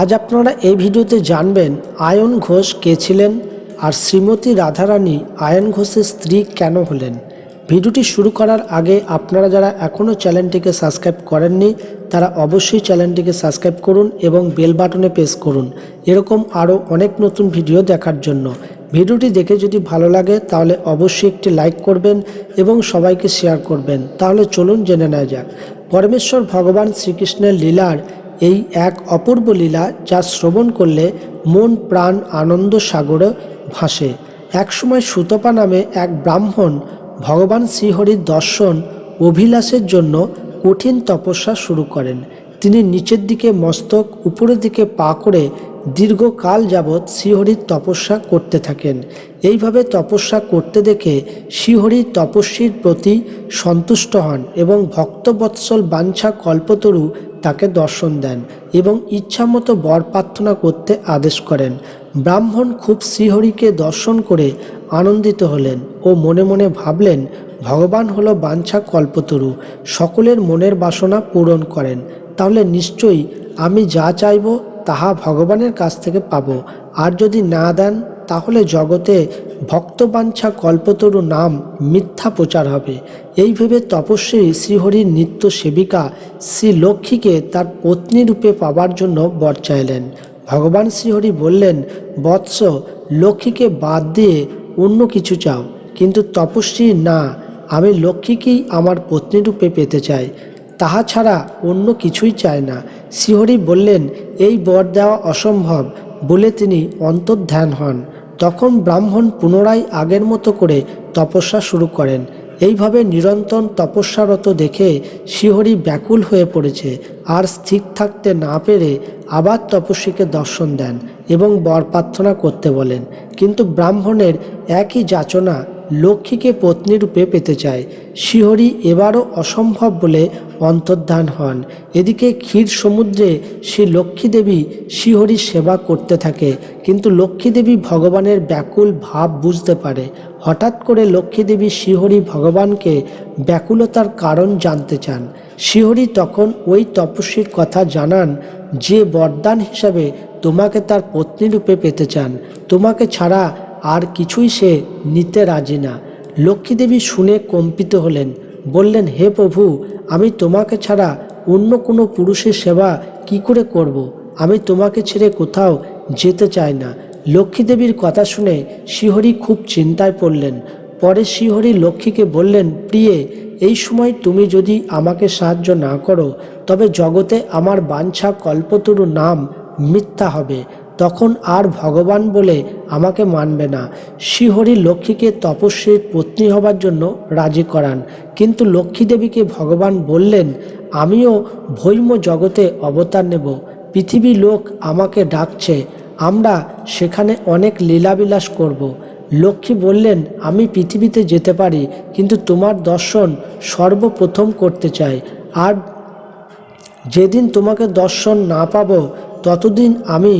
আজ আপনারা এই ভিডিওতে জানবেন আয়ন ঘোষ কে ছিলেন আর শ্রীমতী রাধারানী আয়ন ঘোষের স্ত্রী কেন হলেন। ভিডিওটি শুরু করার আগে আপনারা যারা এখনও চ্যানেলটিকে সাবস্ক্রাইব করেননি, তারা অবশ্যই চ্যানেলটিকে সাবস্ক্রাইব করুন এবং বেল বাটনে প্রেস করুন। এরকম আরও অনেক নতুন ভিডিও দেখার জন্য। ভিডিওটি দেখে যদি ভালো লাগে, তাহলে অবশ্যই একটি লাইক করবেন এবং সবাইকে শেয়ার করবেন। তাহলে চলুন জেনে নেওয়া যাক। পরমেশ্বর ভগবান শ্রীকৃষ্ণের লীলার এই এক অপূর্ব লীলা যা শ্রবণ করলে মন, প্রাণ, আনন্দ সাগরে ভাসে। একসময় সুতপা নামে এক ব্রাহ্মণ ভগবান শ্রীহরির দর্শন, অভিলাষের জন্য কঠিন তপস্যা শুরু করেন। তিনি নিচের দিকে মস্তক, উপরের দিকে পা করে দীর্ঘকাল যাবৎ শ্রীহরির তপস্যা করতে থাকেন। এইভাবে তপস্যা করতে দেখে শ্রীহরির তপস্বীর প্রতি সন্তুষ্ট হন এবং ভক্তবৎসল বাঞ্ছা কল্পতরু তাকে দর্শন দেন এবং ইচ্ছামতো বর প্রার্থনা করতে আদেশ করেন। ব্রাহ্মণ খুব শ্রীহরিকে দর্শন করে আনন্দিত হলেন ও মনে মনে ভাবলেন, ভগবান হল বাঞ্ছা কল্পতরু, সকলের মনের বাসনা পূরণ করেন। তাহলে নিশ্চয়ই আমি যা চাইব তাহা ভগবানের কাছ থেকে পাব। আর যদি না দেন, তাহলে জগতে ভক্তবাঞ্ছা কল্পতরু নাম মিথ্যা প্রচার হবে। এই ভেবে তপস্বী শ্রীহরির নিত্য সেবিকা শ্রী লক্ষ্মীকে তার পত্নী রূপে পাবার জন্য বর চাইলেন। ভগবান শ্রীহরি বললেন, বৎস, লক্ষ্মীকে বাদ দিয়ে অন্য কিছু চাও। কিন্তু তপস্বী, না, আমি লক্ষ্মীকেই আমার পত্নী রূপে পেতে চাই। তাহা ছাড়া অন্য কিছুই চায় না। শ্রীহরি বললেন, এই বর দেওয়া অসম্ভব বলে তিনি অন্তর্ধ্যান হন। তখন ব্রাহ্মণ পুনরায় আগের মতো করে তপস্যা শুরু করেন। এইভাবে নিরন্তর তপস্যারত দেখে শ্রীহরি ব্যাকুল হয়ে পড়েছে। আর স্থির থাকতে না পেরে আবার তপস্বীকে দর্শন দেন এবং বর প্রার্থনা করতে বলেন। কিন্তু ব্রাহ্মণের একই যাচনা লক্ষ্মীকে পত্নী রূপে পেতে চায়। শিহরি এবারও অসম্ভব বলে অন্তর্ধান হন। এদিকে ক্ষীর সমুদ্রে শ্রী লক্ষ্মী দেবী শ্রীহরির সেবা করতে থাকে, কিন্তু লক্ষ্মী দেবী ভগবানের ব্যাকুল ভাব বুঝতে পারে। হঠাৎ করে লক্ষ্মী দেবী শ্রীহরি ভগবানকে ব্যাকুলতার কারণ জানতে চান। শিহরি তখন ওই তপস্বীর কথা জানান, যে বরদান হিসাবে তোমাকে তার পত্নী রূপে পেতে চান। তোমাকে ছাড়া আর কিছুই সে নিতে রাজি না। লক্ষ্মীদেবী শুনে কম্পিত হলেন, বললেন, হে প্রভু, আমি তোমাকে ছাড়া অন্য কোনো পুরুষের সেবা কি করে করব। আমি তোমাকে ছেড়ে কোথাও যেতে চাই না। লক্ষ্মীদেবীর কথা শুনে শিহরি খুব চিন্তায় পড়লেন। পরে শ্রীহরি লক্ষ্মীকে বললেন, প্রিয়ে, এই সময় তুমি যদি আমাকে সাহায্য না করো, তবে জগতে আমার বাঞ্ছা কল্পতরু নাম মিথ্যা হবে। তখন আর ভগবান বলে আমাকে মানবে না। শ্রীহরি লক্ষ্মীকে তপস্বীর পত্নী হবার জন্য রাজি করান। কিন্তু লক্ষ্মী দেবীকে ভগবান বললেন, আমিও ভৈম জগতে অবতার নেব। পৃথিবী লোক আমাকে ডাকছে। আমরা সেখানে অনেক লীলাবিলাস করব। লক্ষ্মী বললেন, আমি পৃথিবীতে যেতে পারি, কিন্তু তোমার দর্শন সর্বপ্রথম করতে চাই। আর যেদিন তোমাকে দর্শন না পাবো ততদিন আমি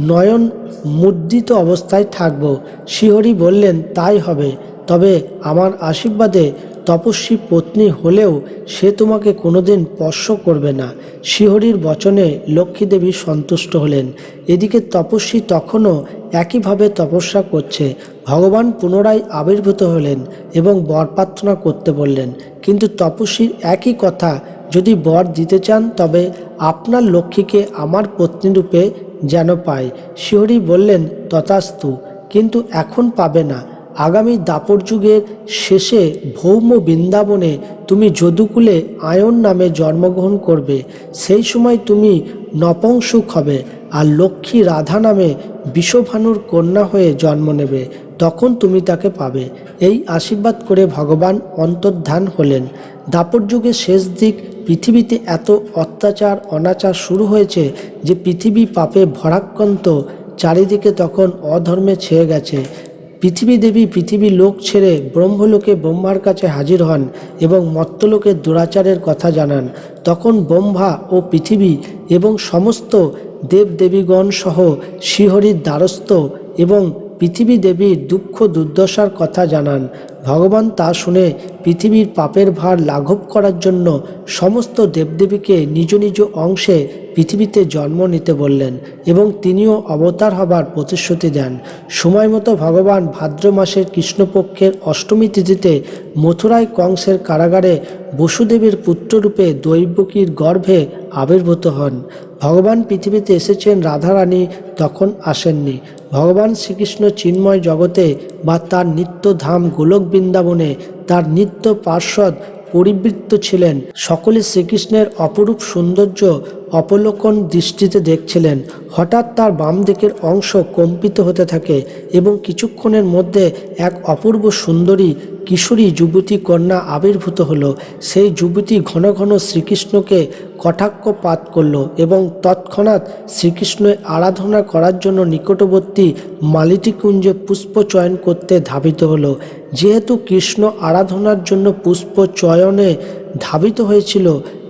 নয়ন মুদ্রিত অবস্থায় থাকব। শিহরি বললেন, তাই হবে। তবে আমার আশীর্বাদে তপস্বী পত্নী হলেও সে তোমাকে কোনোদিন স্পর্শ করবে না। শিহরির বচনে লক্ষ্মীদেবী সন্তুষ্ট হলেন। এদিকে তপস্বী তখনও একইভাবে তপস্যা করছে। ভগবান পুনরায় আবির্ভূত হলেন এবং বর প্রার্থনা করতে বললেন। কিন্তু তপস্বীর একই কথা যদি বর দিতে চান, তবে আপনার লক্ষ্মীকে আমার পত্নীরূপে যেন পায়। শিহরি বললেন, তথাস্তু, কিন্তু এখন পাবে না। আগামী দাপর যুগের শেষে ভৌম বৃন্দাবনে তুমি যদুকুলে আয়ন নামে জন্মগ্রহণ করবে। সেই সময় তুমি নপংসুক হবে আর লক্ষ্মী রাধা নামে বিশ্বভানুর কন্যা হয়ে জন্ম নেবে। তখন তুমি তাকে পাবে। এই আশীর্বাদ করে ভগবান অন্তর্ধান হলেন। দাপর যুগের শেষ দিক পৃথিবীতে এত অত্যাচার, অনাচার শুরু হয়েছে যে পৃথিবী পাপে ভরাক্রান্ত, চারিদিকে তখন অধর্মে ছেয়ে গেছে। পৃথিবী দেবী, পৃথিবী লোক ছেড়ে ব্রহ্মলোকে ব্রহ্মার কাছে হাজির হন এবং মত্তলোকের দুরাচারের কথা জানান। তখন ব্রহ্মা ও পৃথিবী এবং সমস্ত দেবদেবীগণ সহ শ্রীহরির দ্বারস্থ এবং পৃথিবী দেবীর দুঃখ দুর্দশার কথা জানান। ভগবান তা শুনে পৃথিবীর পাপের ভার লাঘব করার জন্য সমস্ত দেবদেবীকে নিজ নিজ অংশে পৃথিবীতে জন্ম নিতে বললেন এবং তিনিও অবতার হবার প্রতিশ্রুতি দেন। সময় মতো ভগবান ভাদ্র মাসের কৃষ্ণপক্ষের অষ্টমী তিথিতে মথুরায় কংসের কারাগারে বসুদেবের পুত্ররূপে দৈবকীর গর্ভে আবির্ভূত হন। ভগবান পৃথিবীতে এসেছেন রাধারানী, তখন আসেননি। ভগবান শ্রীকৃষ্ণ চিন্ময় জগতে বা তার নিত্য ধাম গোলক বৃন্দাবনে তার নিত্য পার্শ্বদ পরিবৃত্ত ছিলেন। সকলে শ্রীকৃষ্ণের অপরূপ সৌন্দর্য অবলোকন দৃষ্টিতে দেখছিলেন। হঠাৎ তার বাম দিকের অংশ কম্পিত হতে থাকে এবং কিছুক্ষণের মধ্যে এক অপূর্ব সুন্দরী কিশোরী যুবতী কন্যা আবির্ভূত হলো। সেই যুবতী ঘন ঘন শ্রীকৃষ্ণকে কটাক্ষপাত করল এবং তৎক্ষণাৎ শ্রীকৃষ্ণের আরাধনা করার জন্য নিকটবর্তী মালিটিকুঞ্জে পুষ্প চয়ন করতে ধাবিত হলো। যেহেতু কৃষ্ণ আরাধনার জন্য পুষ্প চয়নে ধাবিত হয়েছিল,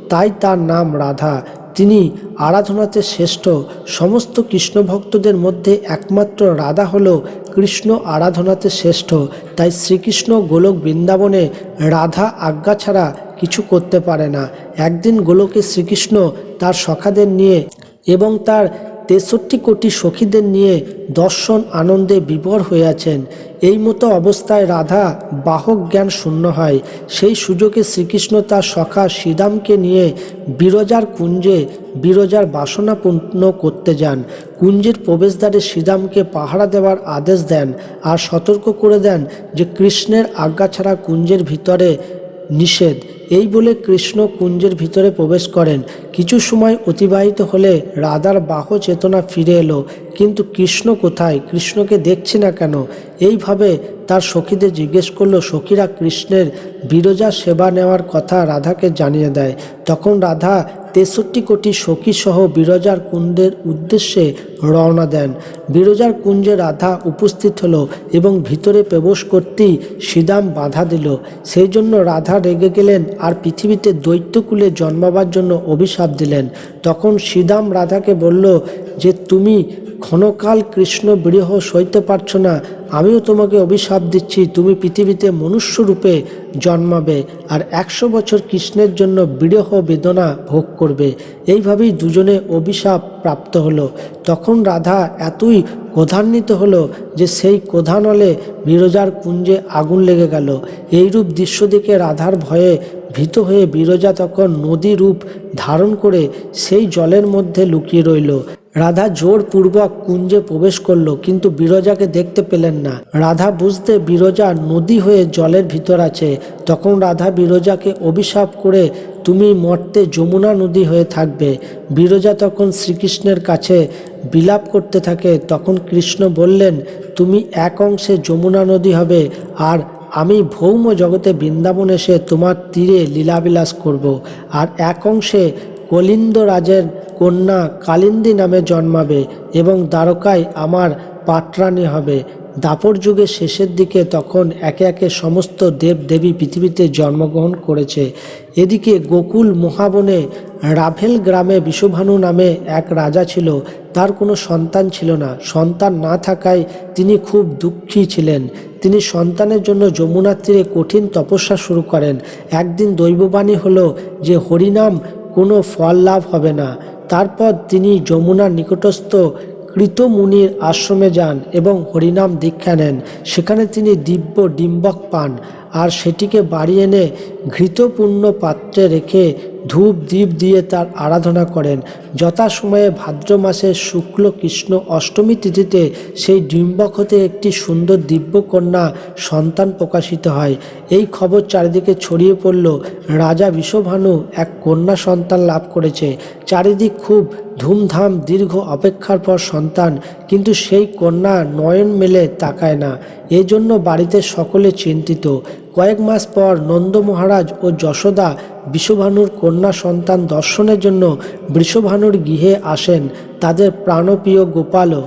তাই তার নাম রাধা। তিনি আরাধনাতে শ্রেষ্ঠ সমস্ত কৃষ্ণ ভক্তদের মধ্যে একমাত্র রাধা হল কৃষ্ণ আরাধনাতে শ্রেষ্ঠ। তাই শ্রীকৃষ্ণ গোলক বৃন্দাবনে রাধা আজ্ঞা ছাড়া কিছু করতে পারে না। একদিন গোলকে শ্রীকৃষ্ণ তার সখাদের নিয়ে এবং তার তেষট্টি কোটি সখীদের নিয়ে দর্শন আনন্দে বিভোর হয়ে আছেন এই মতো অবস্থায় রাধা বাহক জ্ঞান শূন্য হয়। সেই সুযোগে শ্রীকৃষ্ণ তার সখা শ্রীদামকে নিয়ে বিরজার কুঞ্জে বিরজার বাসনা পূর্ণ করতে যান। কুঞ্জের প্রবেশদ্বারে শ্রীদামকে পাহারা দেওয়ার আদেশ দেন আর সতর্ক করে দেন যে কৃষ্ণের আজ্ঞা ছাড়া কুঞ্জের ভিতরে নিষেধ। এই বলে কৃষ্ণ কুঞ্জের ভিতরে প্রবেশ করেন। কিছু সময় অতিবাহিত হলে রাধার বাহ চেতনা ফিরে এলো। কিন্তু কৃষ্ণ কোথায়? কৃষ্ণকে দেখছি না কেন? এইভাবে তার সখীদের জিজ্ঞেস করল, সখীরা কৃষ্ণের বিরজা সেবা নেওয়ার কথা রাধাকে জানিয়ে দেয়। তখন রাধা তেষট্টি কোটি সখী সহ বিরজার কুণ্ডের উদ্দেশ্যে রওনা দেন। বিরজার কুঞ্জে রাধা উপস্থিত হলো এবং ভিতরে প্রবেশ করতেই শ্রীদাম বাধা দিল। সেই জন্য রাধা রেগে গেলেন আর পৃথিবীতে দৈত্যকুলে জন্মাবার জন্য অভিশাপ দিলেন। তখন শ্রীদাম রাধাকে বলল যে, তুমি ক্ষণকাল কৃষ্ণ বিরহ সইতে পারছ না। আমিও তোমাকে অভিশাপ দিচ্ছি, তুমি পৃথিবীতে মনুষ্য রূপে জন্মাবে আর একশো বছর কৃষ্ণের জন্য বিরহ বেদনা ভোগ করবে। এইভাবেই দুজনে অভিশাপ প্রাপ্ত হলো। তখন রাধা এতই ক্রধান্বিত হলো যে সেই ক্রধানলে বিরজার কুঞ্জে আগুন লেগে গেল। এইরূপ দৃশ্য দেখে রাধার ভয়ে ভীত হয়ে বিরজা তখন নদী রূপ ধারণ করে সেই জলের মধ্যে লুকিয়ে রইল। রাধা জোরপূর্বক কুঞ্জে প্রবেশ করল, কিন্তু বিরজাকে দেখতে পেলেন না। রাধা বুঝতে বিরজা নদী হয়ে জলের ভিতর আছে। তখন রাধা বিরজাকে অভিশাপ করে, তুমি মর্তে যমুনা নদী হয়ে থাকবে। বিরজা তখন শ্রীকৃষ্ণের কাছে বিলাপ করতে থাকে। তখন কৃষ্ণ বললেন, তুমি এক অংশে যমুনা নদী হবে, আর আমি ভৌম জগতে বৃন্দাবন এসে তোমার তীরে লীলাবিলাস করব। আর এক অংশে কলিন্দ রাজের কন্যা কালিন্দী নামে জন্মাবে এবং দ্বারকায় আমার পাত্রানি হবে। দাপর যুগের শেষের দিকে তখন একে একে সমস্ত দেব দেবী পৃথিবীতে জন্মগ্রহণ করেছে। এদিকে গোকুল মহাবনে রাভেল গ্রামে বিশ্বভানু নামে এক রাজা ছিল, তার কোনো সন্তান ছিল না। সন্তান না থাকায় তিনি খুব দুঃখী ছিলেন। তিনি সন্তানের জন্য যমুনার তীরে কঠিন তপস্যা শুরু করেন। একদিন দৈববাণী হলো যে হরিনাম কোনো ফল লাভ হবে না। তারপর তিনি যমুনার নিকটস্থ কৃতমুনির আশ্রমে যান এবং হরিনাম দীক্ষা নেন। সেখানে তিনি দিব্য ডিম্বক পান। আর সেটিকে বাড়ি এনে ঘৃতপূর্ণ পাত্রে রেখে ধূপ দ্বীপ দিয়ে তার আরাধনা করেন। যথাসময়ে ভাদ্র মাসের শুক্ল, কৃষ্ণ অষ্টমী তিথিতে সেই ডিম্বক হতে একটি সুন্দর দিব্যকন্যা সন্তান প্রকাশিত হয়। এই খবর চারিদিকে ছড়িয়ে পড়ল। রাজা বিশ্বভানু এক কন্যা সন্তান লাভ করেছে। চারিদিক খুব ধুমধাম, দীর্ঘ অপেক্ষার পর সন্তান, কিন্তু সেই কন্যা নয়ন মেলে তাকায় না। এজন্য বাড়িতে সকলে চিন্তিত। কয়েক মাস পর নন্দ মহারাজ ও যশোদা বিশ্বভানুর কন্যা সন্তান দর্শনের জন্য বৃষভানুর গৃহে আসেন। তাদের প্রাণপ্রিয় গোপালও।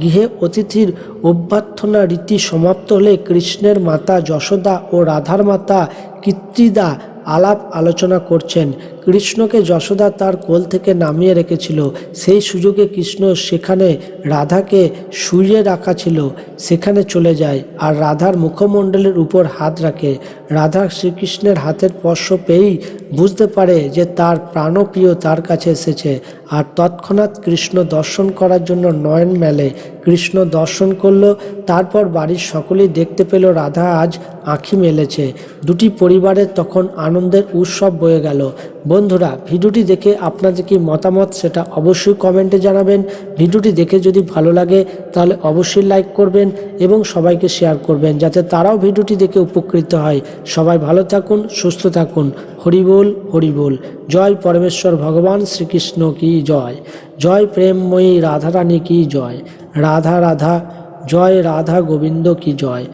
গৃহে অতিথির অভ্যর্থনা রীতি সমাপ্ত হলে কৃষ্ণের মাতা যশোদা ও রাধার মাতা কৃত্রিদা আলাপ আলোচনা করছেন। কৃষ্ণকে যশোদা তার কোল থেকে নামিয়ে রেখেছিল। সেই সুযোগে কৃষ্ণ সেখানে রাধাকে শুইয়ে রাখা ছিল। সেখানে চলে যায় আর রাধার মুখমণ্ডলের উপর হাত রাখে। রাধা শ্রীকৃষ্ণের হাতের স্পর্শ পেয়েই বুঝতে পারে যে তার প্রাণপ্রিয় তার কাছে এসেছে। আর তৎক্ষণাৎ কৃষ্ণ দর্শন করার জন্য নয়ন মেলে। কৃষ্ণ দর্শন করল, তারপর বাড়ির সকলেই দেখতে পেল রাধা আজ আঁখি মেলেছে। দুটি পরিবারের তখন আনন্দের উৎসব বয়ে গেল। বন্ধুরা, ভিডিওটি দেখে আপনাদের কি মতামত সেটা অবশ্যই কমেন্টে জানাবেন। ভিডিওটি দেখে যদি ভালো লাগে, তাহলে অবশ্যই লাইক করবেন এবং সবাইকে শেয়ার করবেন, যাতে তারাও ভিডিওটি দেখে উপকৃত হয়। সবাই ভালো থাকুন, সুস্থ থাকুন। হরিবোল হরিবোল জয় পরমেশ্বর ভগবান শ্রীকৃষ্ণ কি জয়? জয় প্রেমময়ী রাধারানী কি জয়? রাধা রাধা, জয় রাধা গোবিন্দ কি জয়?